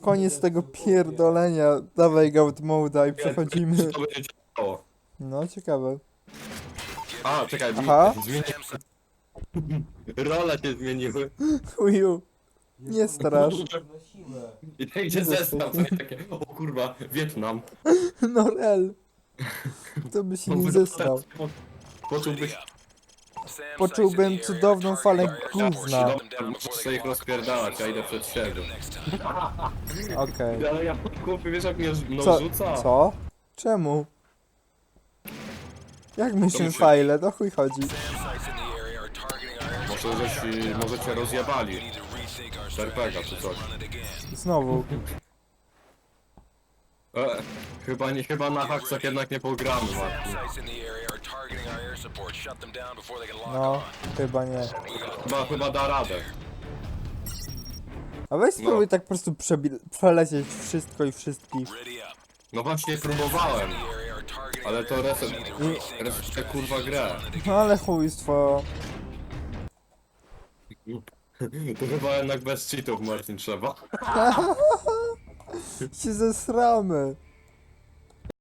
koniec tego pierdolenia. Dawaj gout moda i przechodzimy. Czy to będzie działało? No, ciekawe. A, czekaj, Aha. zmieni... Role się zmieniły. Chuju. Nie strasz. I tak idzie zestaw, to takie, o kurwa, Wietnam. No rel. To by się nie zesrał. Poczułbyś... Poczułbym cudowną falę gówna. Możesz sobie ich rozpierdalać, ja idę przed siebie. Okej. Ale ja, chłopie, wiesz jak mnie no, Co? rzuca? Co? Czemu? Jak musi- file? Do chuj chodzi. Może żeś, może cię rozjebali. Serpega czy coś. Znowu. E, chyba, nie, chyba na haksach jednak nie pogramy, Martin. No, chyba nie. Chyba, chyba da radę. A weź No. spróbuj tak po prostu przebi- przelecieć wszystko i wszystkich. No właśnie próbowałem, ale to reset, reset kurwa grę. No ale chujstwo. To chyba jednak bez cheatów Martin trzeba. Się zesramy.